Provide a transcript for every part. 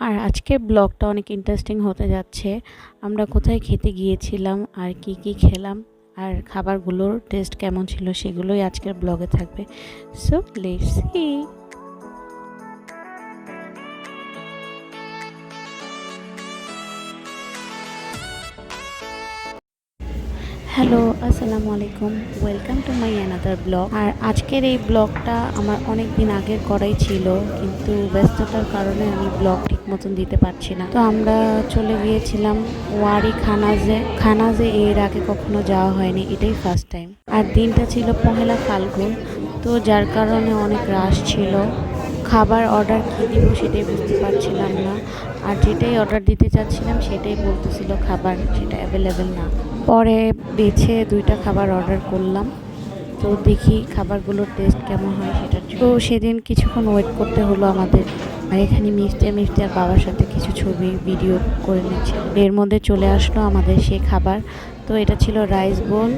আর আজকের ব্লগটা অনেক ইন্টারেস্টিং হতে যাচ্ছে। আমরা কোথায় খেতে গিয়েছিলাম, আর কি কি খেলাম, আর খাবারগুলোর টেস্ট কেমন ছিল সেগুলোই আজকের ব্লগে থাকবে। সো লেটস সি হ্যালো, আসসালামু আলাইকুম। Welcome to my another blog আর আজকের এই ব্লগটা আমার অনেক দিন আগের করাই ছিল, কিন্তু ব্যস্ততার কারণে আমি ব্লগ ঠিক মতন দিতে পারছি না। তো আমরা চলে গিয়েছিলাম ওয়ারি খানাজে। খানাজে এর আগে কখনো যাওয়া হয়নি, এটাই ফার্স্ট টাইম আর দিনটা ছিল পহেলা ফাল্গুন, তো যার কারণে অনেক রাশ ছিল। খাবার অর্ডার কী দিব সেটাই বুঝতে পারছিলাম না। আর যেটাই অর্ডার দিতে চাচ্ছিলাম সেটাই বলতেছিল খাবার সেটা অ্যাভেলেবেল না। পরে বেছে দুইটা খাবার অর্ডার করলাম। তো দেখি খাবারগুলোর টেস্ট কেমন হয় জন্য। তো সেদিন কিছুক্ষণ ওয়েট করতে হলো আমাদের। আর এখানে মিষ্টি মিষ্টি আর বাবার সাথে কিছু ছবি ভিডিও করে নিচ্ছে। এর মধ্যে চলে আসলো আমাদের সেই খাবার। তো এটা ছিল রাইস বোল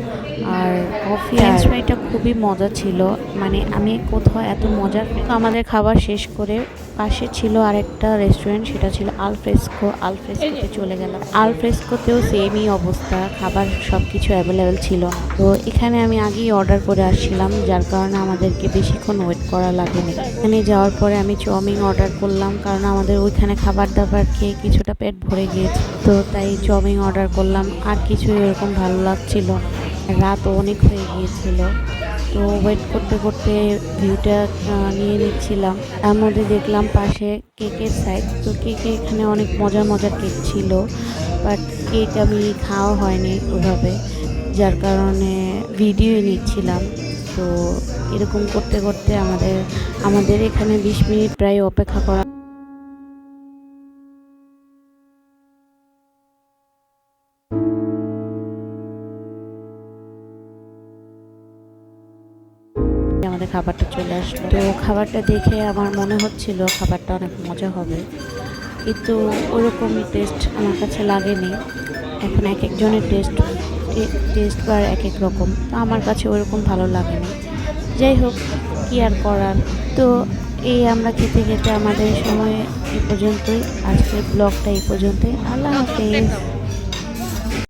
আর কফি ফ্রেঞ্চ ফ্রাইটা খুবই মজা ছিল। মানে আমি কোথাও এত মজার আমাদের খাবার শেষ করে পাশে ছিল আরেকটা রেস্টুরেন্ট সেটা ছিল আলফ্রেস্কো আলফ্রেস্কোতে চলে গেলাম। আলফ্রেস্কোতেও সেমই অবস্থা, খাবার সব কিছু অ্যাভেলেবেল ছিল না। তো এখানে আমি আগেই অর্ডার করে আসছিলাম, যার কারণে আমাদেরকে বেশিক্ষণ ওয়েট করা লাগেনি। এখানে যাওয়ার পরে আমি চাউমিন অর্ডার করলাম, কারণ আমাদের ওইখানে খাবার দাবার খেয়ে কিছুটা পেট ভরে গিয়েছে। তো তাই চাউমিন অর্ডার করলাম, আর কিছু এরকম ভালো লাগছিল না। রাতও অনেক হয়ে গিয়েছিল। তো ওয়েট করতে করতে ভিউটা নিয়ে নিচ্ছিলাম। তার মধ্যে দেখলাম পাশে কেকের সাইড তো কেকে এখানে অনেক মজার মজার কেক ছিল বাট কেক আমি খাওয়া হয়নি ওভাবে। যার কারণে ভিডিও নিচ্ছিলাম। তো এরকম করতে করতে আমাদের আমাদের এখানে বিশ মিনিট প্রায় অপেক্ষা করা আমাদের খাবারটা চলে আসলো। তো খাবারটা দেখে আমার মনে হচ্ছিল খাবারটা অনেক মজা হবে। কিন্তু ওরকমই টেস্ট আমার কাছে লাগেনি। এখন এক একজনের টেস্ট টেস্ট বার এক এক রকম। তো আমার কাছে ওরকম ভালো লাগেনি। যাই হোক, কী আর করার? তো এই আমরা খেতে খেতে আমাদের সময় এ পর্যন্তই। আজকের ব্লগটা এই পর্যন্তই। আল্লাহ হাফেজ।